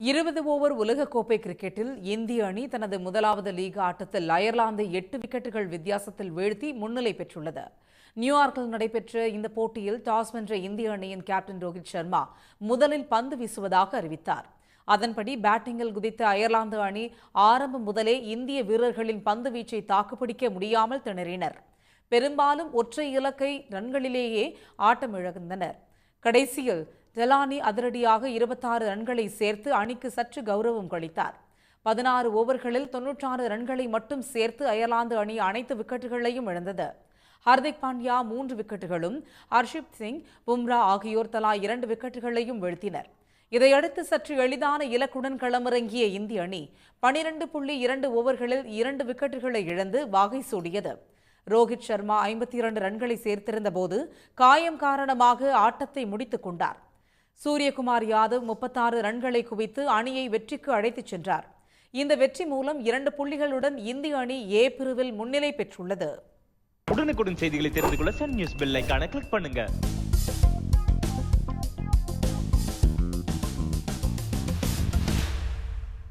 இருபது ஓவர் உலகக்கோப்பை கிரிக்கெட்டில் இந்திய அணி தனது முதலாவது லீக் ஆட்டத்தில் அயர்லாந்தை எட்டு விக்கெட்டுகள் வித்தியாசத்தில் வீழ்த்தி முன்னிலை பெற்றுள்ளது. நியூயார்க்கில் நடைபெற்ற இந்த போட்டியில் டாஸ் வென்ற இந்திய அணியின் கேப்டன் ரோஹித் சர்மா முதலில் பந்து வீசுவதாக அறிவித்தார். அதன்படி பேட்டிங்கில் குதித்த அயர்லாந்து அணி ஆரம்பம் முதலே இந்திய வீரர்களின் பந்து வீச்சை தாக்குப்பிடிக்க முடியாமல் திணறினர். பெரும்பாலும் ஒற்றை இலக்கை ரன்களிலேயே ஆட்டம் இழந்தனர் கடைசியில் ஜலானி அதிரடியாக இருபத்தாறு ரன்களை சேர்த்து அணிக்கு சற்று கௌரவம் கழித்தார். பதினாறு ஓவர்களில் தொன்னூற்றாறு ரன்களை மட்டும் சேர்த்து அயர்லாந்து அணி அனைத்து விக்கெட்டுகளையும் இழந்தது. ஹர்திக் பாண்டியா மூன்று விக்கெட்டுகளும் ஹர்ஷிப் சிங் பும்ரா ஆகியோர் தலா இரண்டு விக்கெட்டுகளையும் வீழ்த்தினர். இதையடுத்து சற்று எளிதான இலக்குடன் களமிறங்கிய இந்திய அணி பனிரெண்டு புள்ளி இரண்டு ஓவர்களில் இரண்டு விக்கெட்டுகளை இழந்து வாகை சூடியது. ரோஹித் சர்மா ஐம்பத்தி இரண்டு ரன்களை சேர்த்திருந்த போது காயம் காரணமாக ஆட்டத்தை முடித்துக் கொண்டார். சூரியகுமார் யாதவ் முப்பத்தாறு ரன்களை குவித்து அணியை வெற்றிக்கு அழைத்துச் சென்றார். இந்த வெற்றி மூலம் இரண்டு புள்ளிகளுடன் இந்திய அணி ஏ பிரிவில் முன்னிலை பெற்றுள்ளது. உடனுக்குடன் செய்திகளை தெரிந்து கொள்ள சன் நியூஸ் பெல் கிளிக் பண்ணுங்க.